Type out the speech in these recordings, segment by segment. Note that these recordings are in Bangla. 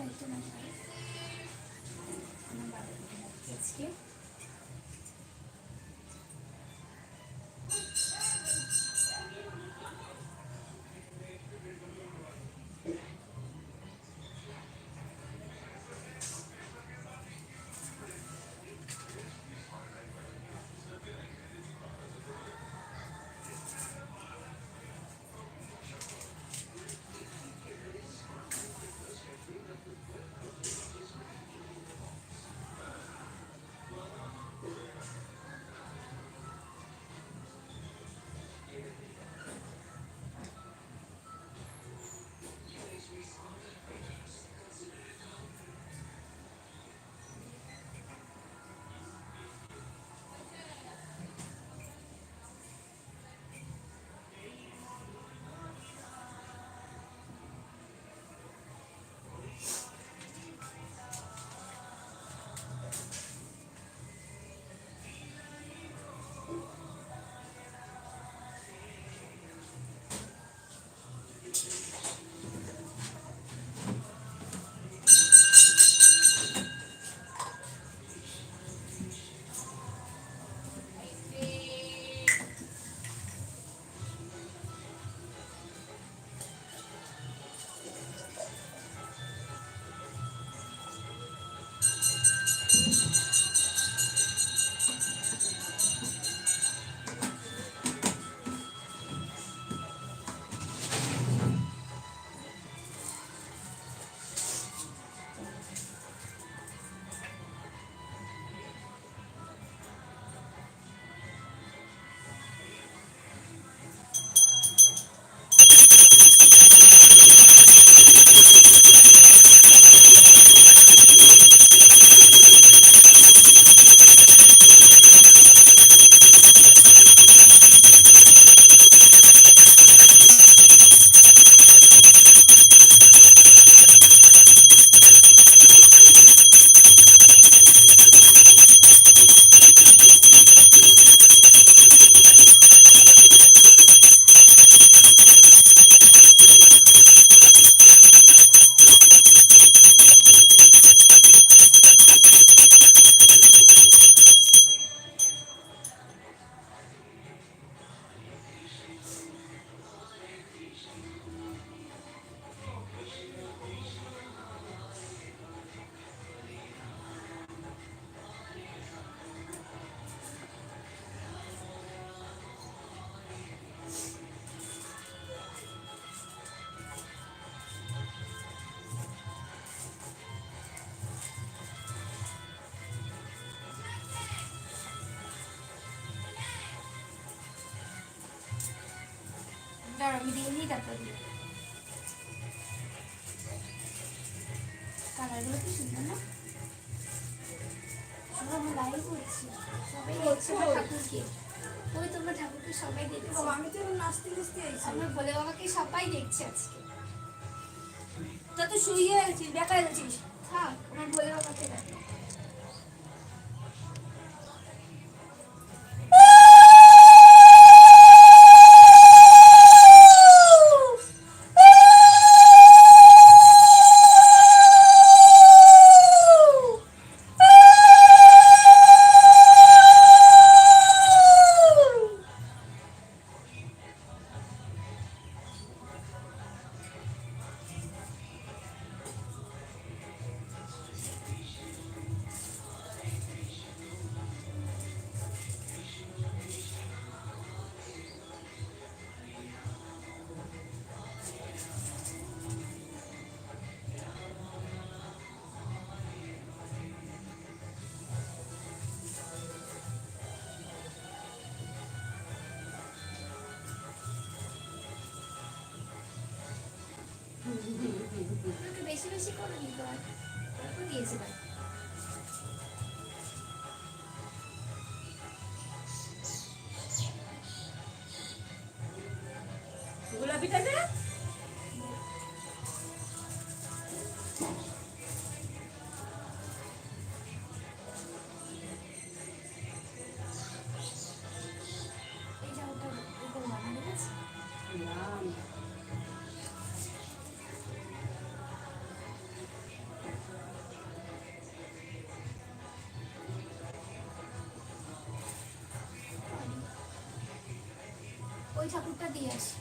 মাই লাইফ আমার বাবা আজকে দাঁড়া আমি দিয়ে নিই তারপর দিই। কালারগুলো কি সুন্দর না? সবাই করছি দেখছে ঠাকুরকে। ওই তোমরা ঠাকুরকে সবাই দেখছে। আমি তো নাচতে নাচতে আইছি। আমার বলে বাবাকে সবাই দেখছে আজকে। তা তো শুয়ে আছিস বেকার আছিস। থাক আমার বলে বাবাকে দেখো বেশি বেশি করে নিতে হয়। অল্প দিয়েছিলাম ঠাকুরটা দিয়ে আসি।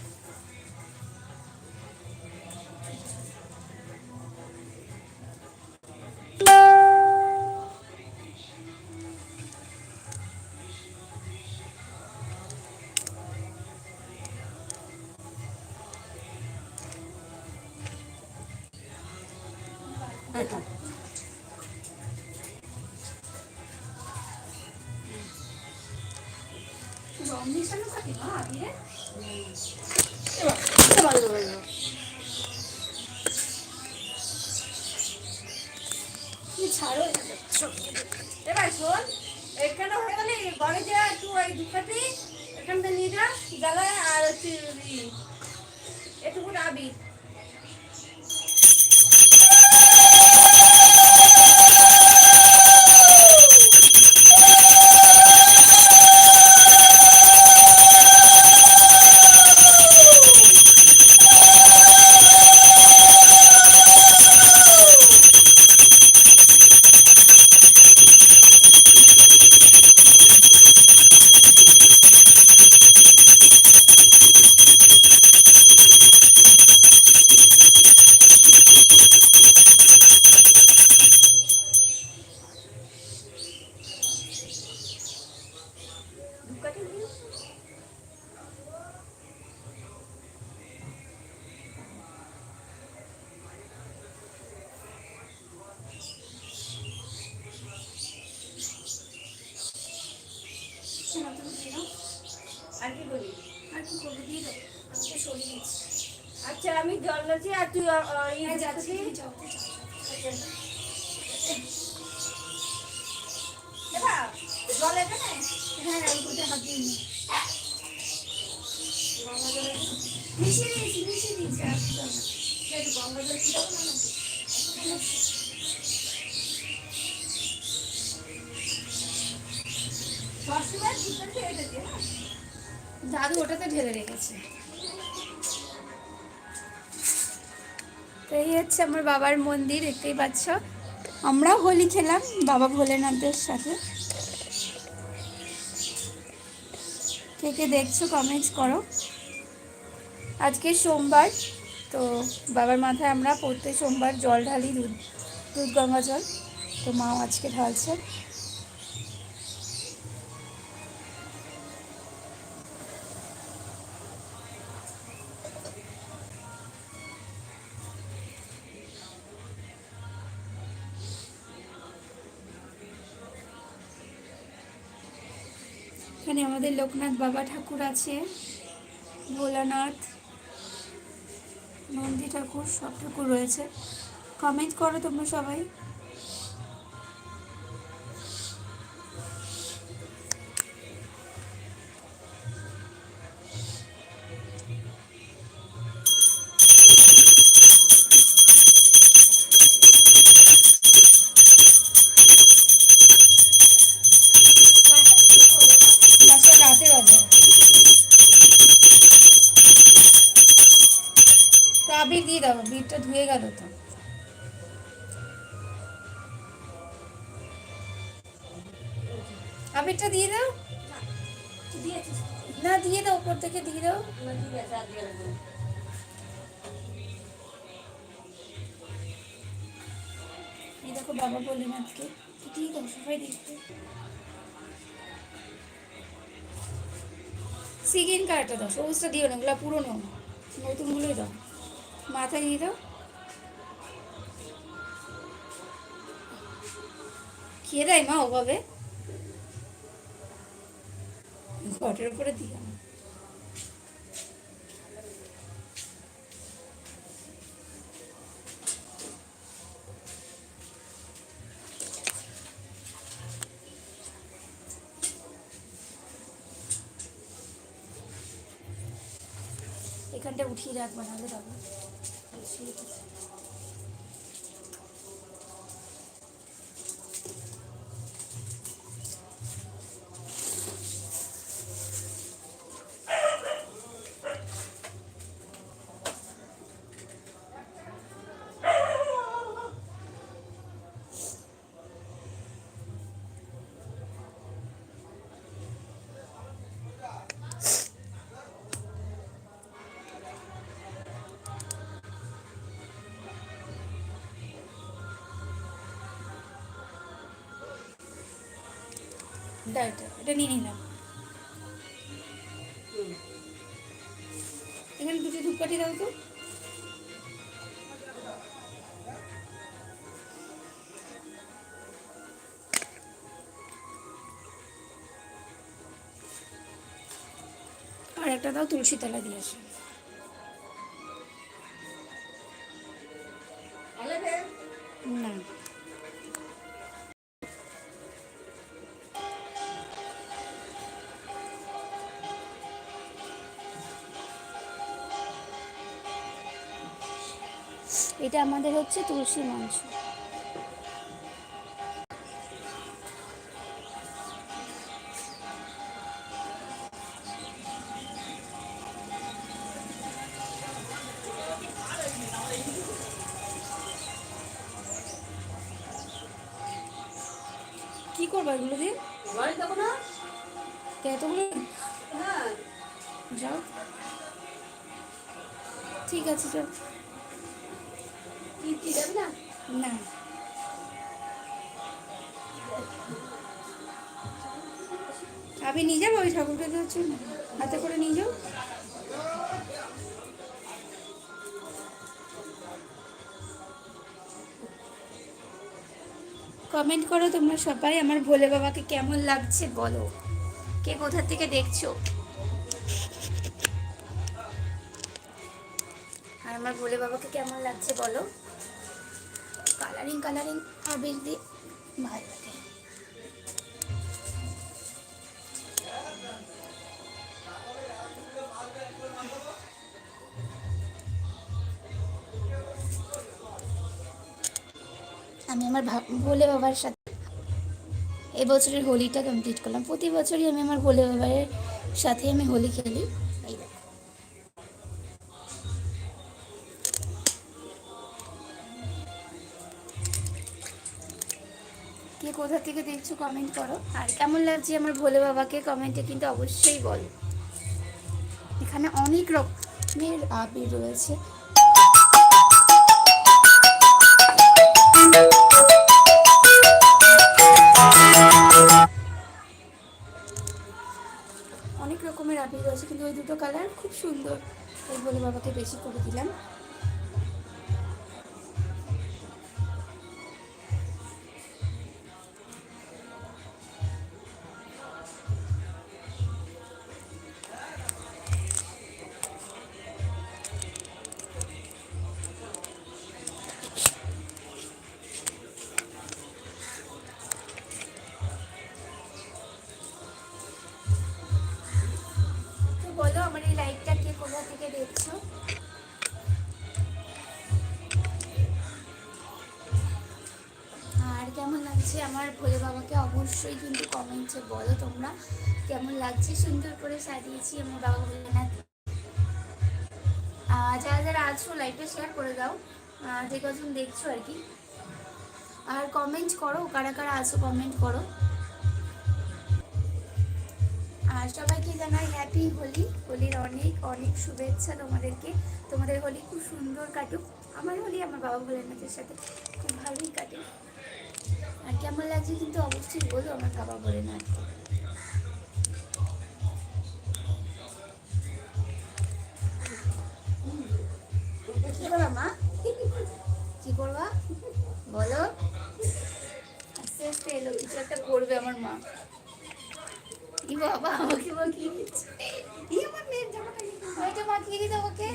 রং মিশানো থাকে না আগে? Thank. আচ্ছা আমি জল দিচ্ছি আর তুই ইয়ে হ্যাঁ যাচ্ছি। জল এখানে? হ্যাঁ হাত মিশিয়ে দিয়েছি মিশিয়ে দিয়েছি গঙ্গা জল দাদু ওটাতে ঢেলে রেখেছে। তো এই হচ্ছে আমার বাবার মন্দির, দেখতেই পাচ্ছ। আমরাও হোলি খেলাম, বাবা ভোলেনাথের সাথে। কে কে দেখছ কমেন্টস করো। আজকে সোমবার, তো বাবার মাথায় আমরা প্রত্যেক সোমবার জল ঢালি দুধ দুধ গঙ্গা জল। তো মাও আজকে ঢালছে এখানে আমাদের লোকনাথ বাবা ঠাকুর আছে, ভোলানাথ, নন্দী ঠাকুর, সব ঠাকুর রয়েছে। কমেন্ট করো তোমরা সবাই। ধুয়ে গেল তো। আবিরটা দিয়ে দাও। না, দিয়ে দাও, উপর থেকে দিয়ে দাও। ঠিক আছে। এই দেখো বাবা ভোলেনাথকে দিয়ে দাও সবাই দেখতে। সিগিন কার্ডটা দাও, সবুজটা দিও না ওগুলো পুরোনো। নতুনগুলোই দাও। মাথায় দিয়ে দাও। খেয়ে দেয় মা ওভাবে? ঘটের উপরে দিলাম এখানটা উঠিয়ে রাখবা নাহলে যাব। দাও এটা এটা নিয়ে নিলাম এখানে দুটো ধূপকাঠি দাও তো আর একটা দাও তুলসী তলা দিয়ে আসো এটা আমাদের হচ্ছে তুলসী মঞ্চ। কি করব এগুলো দিয়ে? এতগুলো হ্যাঁ। যাও। ঠিক আছে না। আপনি নিয়ে যাব? ওই ঠাকুরটা হচ্ছে হাতে করে নিয়ে যাও। কমেন্ট করো তোমরা সবাই, আমার ভোলে বাবাকে কেমন লাগছে বলো। কে কোথা থেকে দেখছ? আর আমার ভোলে বাবাকে কেমন লাগছে বলো? কালারিং কালারিং আবির দিয়ে ভালো লাগে আমি আমার ভোলে বাবার সাথে এবছরের হোলিটা কমপ্লিট করলাম। প্রতি বছরই আমি আমার ভোলে বাবার সাথে আমি হোলি খেলি। কে কোথা থেকে দেখছ কমেন্ট করো। আর কেমন লাগছে আমার ভোলে বাবাকে কমেন্টে কিন্তু অবশ্যই বলো। এখানে অনেক রকমের আবির রয়েছে। অনেক রকমের আবির রয়েছে, কিন্তু ওই দুটো কালার খুব সুন্দর। ওই ভোলে বাবাকে বেশি করে দিলাম। লাগছে, আমার ভোলে বাবাকে অবশ্যই কিন্তু কমেন্টে বলো তোমরা কেমন লাগছে। সুন্দর করে সাজিয়েছি আমার বাবা ভোলেনাথ যারা যারা আছো লাইভটা শেয়ার করে দাও। যে কজন দেখছ আর কি। আর কমেন্ট করো, কারা কারা আছো কমেন্ট করো। আর সবাইকে জানাই হ্যাপি হোলি। হোলির অনেক অনেক শুভেচ্ছা তোমাদেরকে। তোমাদের হোলি খুব সুন্দর কাটুক। আমার হোলি আমার বাবা ভোলেনাথের সাথে খুব ভালোই কাটে আর কেমন লাগছে কিন্তু অবশ্যই বলো আমার বাবা ভোলেনাথ কি করবা মা? কি করবা? বলো। আস্তে আস্তে এলো কিছু একটা করবে আমার মা। ই বাবা আমাকে মাখিয়ে দিচ্ছে। ই আমার মেয়ের জামাটা ওইটা মাখিয়ে দিতে আমাকে?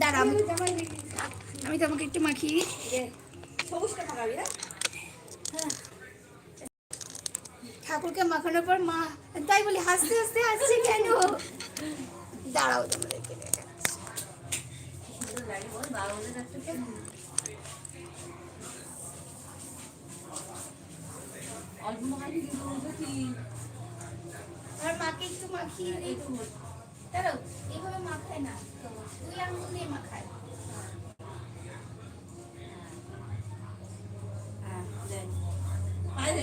দাঁড়া আমি তোমাকে একটু মাখিয়ে। সবুজটা মাখাবি না ঠাকুরকে মাখানোর পর মা তাই বলি হাসতে হাসতে হাসছে কেন? দাঁড়াও তোমাদেরকে মাকে একটু মাখিয়ে দিই দাঁড়াও, এইভাবে মাখায় না। তুই আঙুল দিয়ে মাখায়।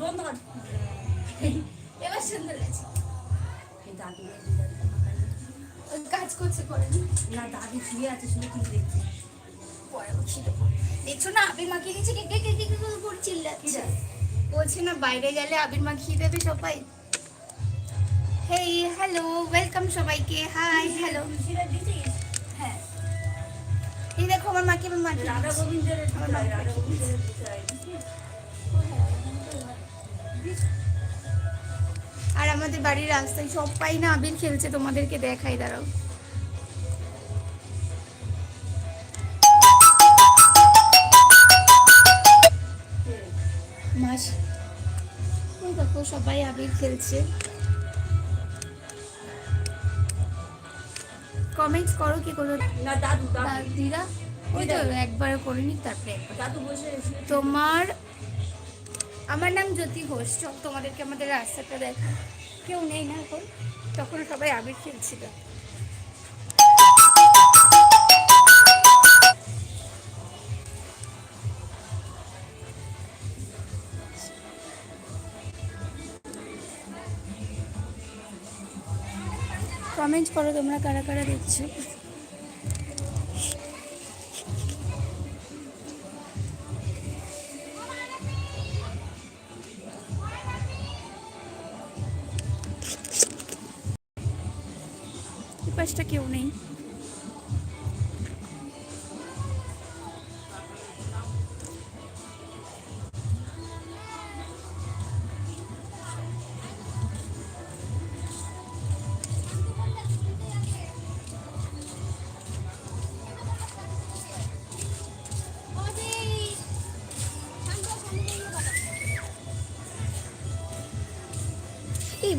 বন্ধ কর এবার সুন্দর লাগছে দাদু কাজ করছে করেনি না দাদি শুয়ে আছে শুয়ে কি দেখছে পরে দেবো দেখছ না আবির মাখিয়ে দিচ্ছে কে কে কে কে করে করে চিল্লাচ্ছে? বলছে না বাইরে গেলে আবির মাখিয়ে দেবে সবাই হেই হ্যালো ওয়েলকাম সবাইকে হাই হ্যালো হ্যাঁ এই দেখো আমার মাকে আমি মাখিয়ে রাধা গোবিন্দের আমার মাকে আর আমাদের বাড়ির রাস্তায় সবাই না আবির খেলছে তোমাদেরকে দেখাই দাঁড়াও। মাস। ওই দেখো সবাই আবির খেলছে। কমেন্টস করো কি করো না দাদু দাদু। দিদা ওই তো একবার করে নি তারপরে দাদু বসে তোমার আমার নাম জ্যোতি ঘোষ। চল, তোমাদেরকে আমাদের রাস্তাটা দেখ। কেউ নেই না এখন। তখন সবাই আবির খেলছিল। কমেন্ট করো তোমরা কারা কারা দেখছ।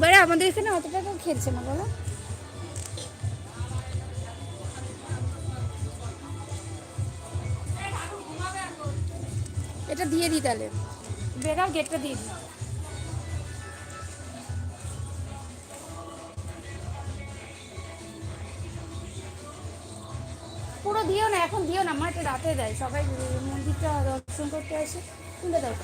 এবারে আমাদের এখানে অতটা কেউ খেলছে না, বলো। এটা দিয়ে দিই তাহলে। বেরাও গেটটা দিয়ে দিই। পুরো দিও না, এখন দিও না আমার এটা রাতে দেয়। সবাই মন্দিরটা দর্শন করতে আসে। খুলে দাও।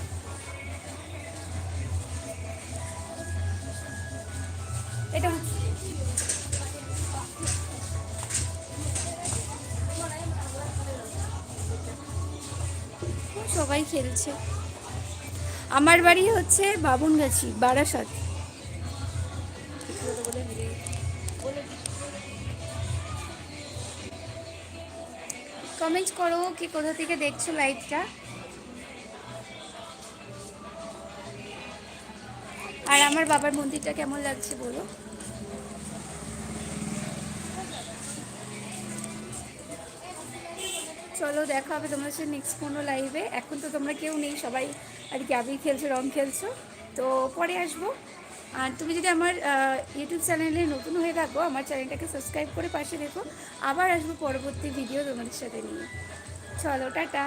খেলছে। আমার বাড়ি হচ্ছে বাবুনগাছি বারাসাত। কমেন্ট করো, কি কোথা থেকে দেখছ লাইভটা আর আমার বাবার মন্দিরটা কেমন লাগছে বলো? চলো দেখা হবে তোমার সাথে নেক্সট কোনো লাইভে এখন তো তোমরা কেউ নেই, সবাই আর কি আবির খেলছো রং খেলছো। তো পরে আসব। আর তুমি যদি আমার ইউটিউব চ্যানেলে নতুন হয়ে থাকো, আমার চ্যানেলটাকে সাবস্ক্রাইব করে পাশে দেখো আবার আসব পরবর্তী ভিডিও তোমাদের সাথে নিয়ে। চলো, টাটা।